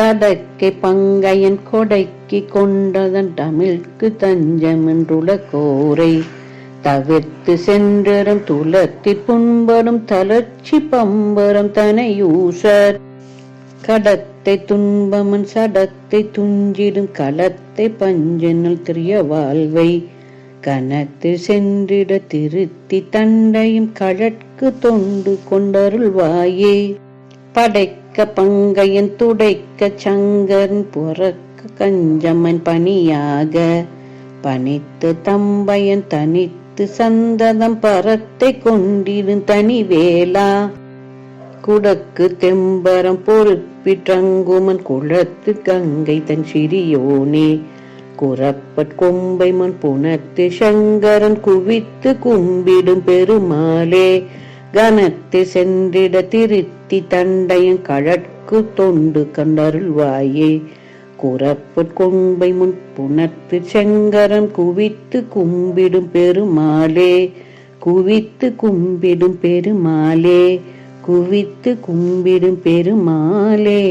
தடக்கை பங்கையன் கொடைக்கு கொண்டதன் தமிழ்க்கு தஞ்சமென்றுள்ள கோரை. தவிர்த்து சென்றரும் துலத்தி புண்பரும் தளர்ச்சி பம்பரும் தனையூசர். கடத்தை துன்பமன் சடத்தை துஞ்சிடும் களத்தை பஞ்சனல் திரிய வாழ்வை. கனத்து சென்றிட திருத்தி தண்டையும் கழற்கு தொண்டு கொண்டருள்வாயே. படைக்க பங்கையன் துடைக்க சங்கன் புறக்க கஞ்சமன் பணியாக. பணித்து தம்பையன் தனித்து சந்ததம் பரத்தை கொண்டிடும் தனி வேளா. குடக்கு தெம்பரம் பொறுப்பிற்றங்குமன் குளத்து கங்கை தன் சிறியோனே. குறப்பட் கொம்பை மண் புனத்து சங்கரன் குவித்து கும்பிடும் பெருமாளே. கனத்து சென்றிட திருத்தி தண்டையும் கழற்கு தொண்டு கண்டருள்வாயே. குறப்பட் கொம்பை முன் புனத்து செங்கரன் குவித்து கும்பிடும் பெருமாளே. குவித்து கும்பிடும் பெருமாளே. குவித்து கும்பிடும் பெருமாளே.